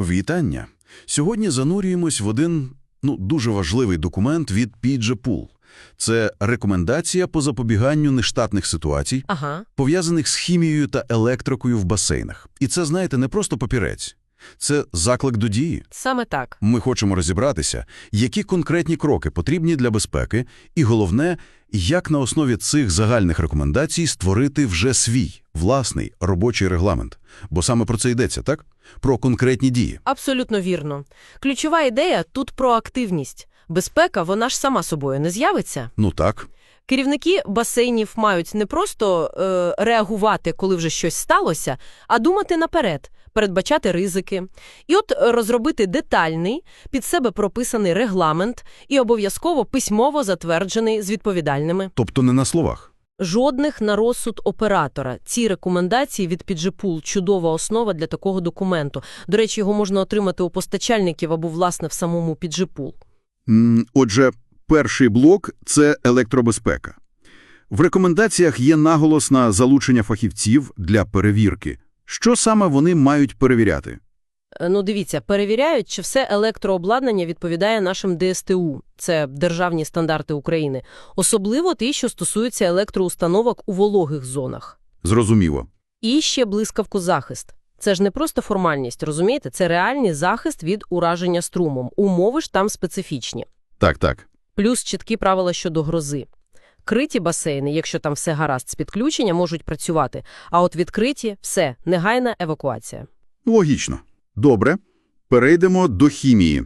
Вітання! Сьогодні занурюємось в один ну, дуже важливий документ від PGPool. Це рекомендація по запобіганню нештатних ситуацій, Ага. пов'язаних з хімією та електрикою в басейнах. І це, знаєте, не просто папірець. Це заклик до дії. Саме так. Ми хочемо розібратися, які конкретні кроки потрібні для безпеки, і головне, як на основі цих загальних рекомендацій створити вже свій, власний робочий регламент. Бо саме про це йдеться, так? Про конкретні дії. Абсолютно вірно. Ключова ідея тут про активність. Безпека, вона ж сама собою не з'явиться. Ну так. Керівники басейнів мають не просто е, реагувати, коли вже щось сталося, а думати наперед, передбачати ризики. І от розробити детальний, під себе прописаний регламент і обов'язково письмово затверджений з відповідальними. Тобто не на словах. Жодних на розсуд оператора. Ці рекомендації від PGPool – чудова основа для такого документу. До речі, його можна отримати у постачальників або, власне, в самому. М, Отже, перший блок – це електробезпека. В рекомендаціях є наголос на залучення фахівців для перевірки. Що саме вони мають перевіряти? Е, Ну, дивіться, перевіряють, чи все електрообладнання відповідає нашим ДСТУ. Це державні стандарти України. Особливо ті, що стосуються електроустановок у вологих зонах. Зрозуміло. І ще блискавку захист. Це ж не просто формальність, розумієте? Це реальний захист від ураження струмом. Умови ж там специфічні. Так, так. Плюс чіткі правила щодо грози. Криті басейни, якщо там все гаразд з підключення, можуть працювати, а от відкриті – все, негайна евакуація. Логічно. Добре. Перейдемо до хімії.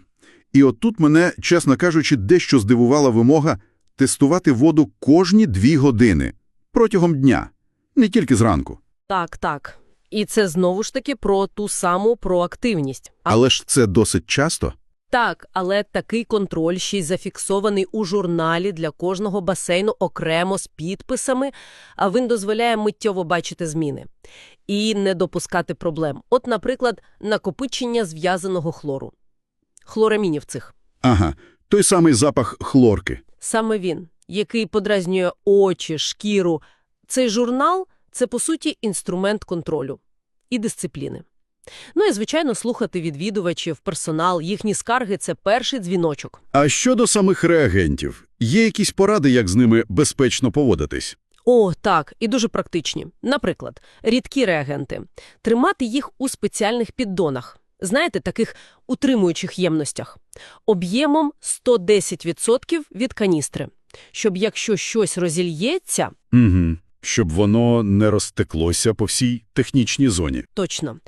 І от тут мене, чесно кажучи, дещо здивувала вимога тестувати воду кожні дві години. Протягом дня. Не тільки зранку. Так, так. І це знову ж таки про ту саму проактивність. А, Але ж це досить часто. Так, але такий контроль ще й зафіксований у журналі для кожного басейну окремо з підписами, а він дозволяє миттєво бачити зміни і не допускати проблем. От, наприклад, накопичення зв'язаного хлору. Хлорамінів цих. Ага. Той самий запах хлорки. Саме він, який подразнює очі, шкіру. Цей журнал – це, по суті, інструмент контролю і дисципліни. Ну і, звичайно, слухати відвідувачів, персонал, їхні скарги – це перший дзвіночок. А щодо самих реагентів, є якісь поради, як з ними безпечно поводитись? О, так, і дуже практичні. Наприклад, рідкі реагенти. Тримати їх у спеціальних піддонах. Знаєте, таких утримуючих ємностях. Об'ємом 110% від каністри. Щоб якщо щось розільється, Угу. Щоб воно не розтеклося по всій технічній зоні. точно.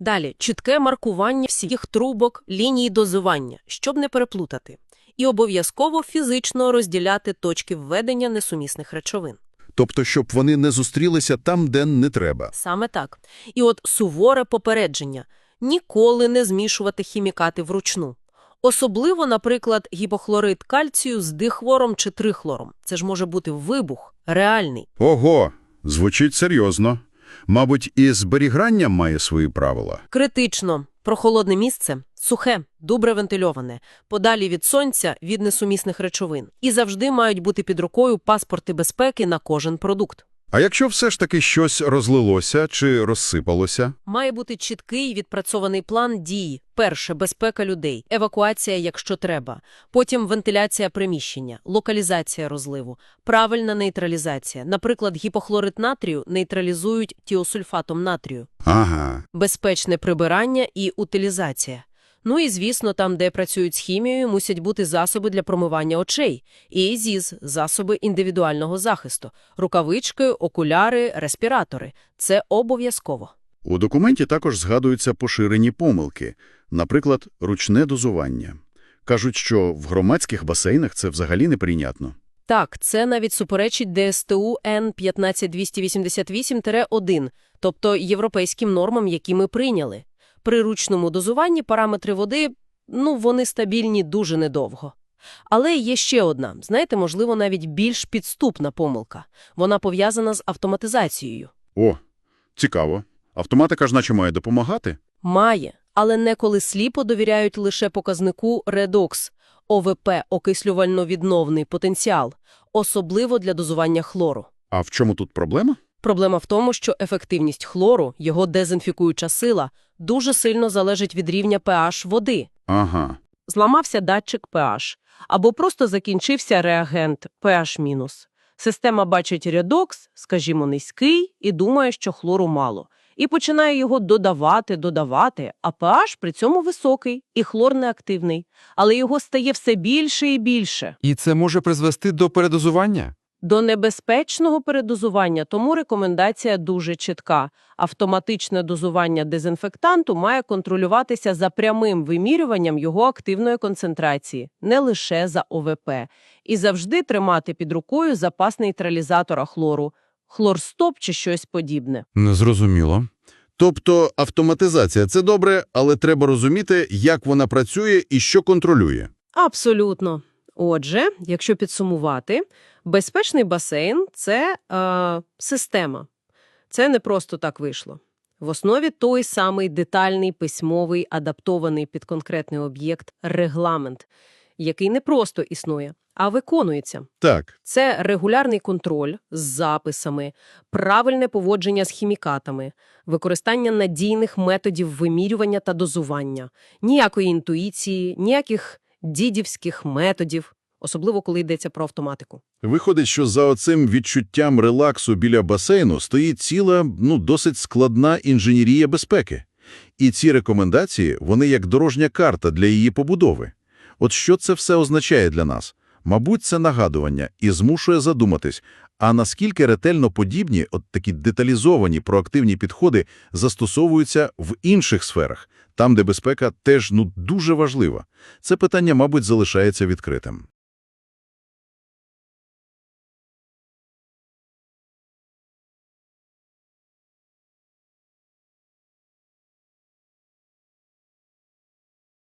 Далі, чітке маркування всіх трубок, ліній дозування, щоб не переплутати. І обов'язково фізично розділяти точки введення несумісних речовин. Тобто, щоб вони не зустрілися там, де не треба. Саме так. І от суворе попередження – ніколи не змішувати хімікати вручну. Особливо, наприклад, гіпохлорид кальцію з дихлором чи трихлором. Це ж може бути вибух, реальний. Ого, звучить серйозно. Мабуть, і зберігання має свої правила. Критично. Прохолодне місце – сухе, добре вентильоване, подалі від сонця, від несумісних речовин. І завжди мають бути під рукою паспорти безпеки на кожен продукт. А якщо все ж таки щось розлилося чи розсипалося? Має бути чіткий відпрацьований план дій. Перше – безпека людей, евакуація, якщо треба. Потім вентиляція приміщення, локалізація розливу, правильна нейтралізація. Наприклад, гіпохлорид натрію нейтралізують тіосульфатом натрію. Ага. Безпечне прибирання і утилізація. Ну і, звісно, там, де працюють з хімією, мусять бути засоби для промивання очей. І ЗІЗ – засоби індивідуального захисту. Рукавички, окуляри, респіратори. Це обов'язково. У документі також згадуються поширені помилки, наприклад, ручне дозування. Кажуть, що в громадських басейнах це взагалі неприйнятно. Так, це навіть суперечить ДСТУ Н15288-1, тобто європейським нормам, які ми прийняли. При ручному дозуванні параметри води, ну, вони стабільні дуже недовго. Але є ще одна, знаєте, можливо, навіть більш підступна помилка. Вона пов'язана з автоматизацією. О, цікаво. Автоматика ж наче має допомагати? Має, але не коли сліпо довіряють лише показнику REDOX, ОВП – окислювально-відновний потенціал, особливо для дозування хлору. А в чому тут проблема? Проблема в тому, що ефективність хлору, його дезінфікуюча сила, дуже сильно залежить від рівня pH води. Ага. Зламався датчик pH, або просто закінчився реагент pH-. Система бачить рядокс, скажімо, низький, і думає, що хлору мало. І починає його додавати, додавати, а pH при цьому високий і хлор неактивний. Але його стає все більше і більше. І це може призвести до передозування? До небезпечного передозування тому рекомендація дуже чітка. Автоматичне дозування дезінфектанту має контролюватися за прямим вимірюванням його активної концентрації, не лише за ОВП. І завжди тримати під рукою запас нейтралізатора хлору, хлорстоп чи щось подібне. Незрозуміло. Тобто автоматизація – це добре, але треба розуміти, як вона працює і що контролює. Абсолютно. Отже, якщо підсумувати, безпечний басейн – це е, система. Це не просто так вийшло. В основі той самий детальний, письмовий, адаптований під конкретний об'єкт регламент, який не просто існує, а виконується. Так, Це регулярний контроль з записами, правильне поводження з хімікатами, використання надійних методів вимірювання та дозування, ніякої інтуїції, ніяких дідівських методів, особливо коли йдеться про автоматику. виходить, що за оцим відчуттям релаксу біля басейну стоїть ціла, ну, досить складна інженерія безпеки. І ці рекомендації, вони як дорожня карта для її побудови. От що це все означає для нас? Мабуть, це нагадування і змушує задуматись, а наскільки ретельно подібні, от такі деталізовані проактивні підходи застосовуються в інших сферах, там, де безпека теж ну дуже важлива. Це питання, мабуть, залишається відкритим.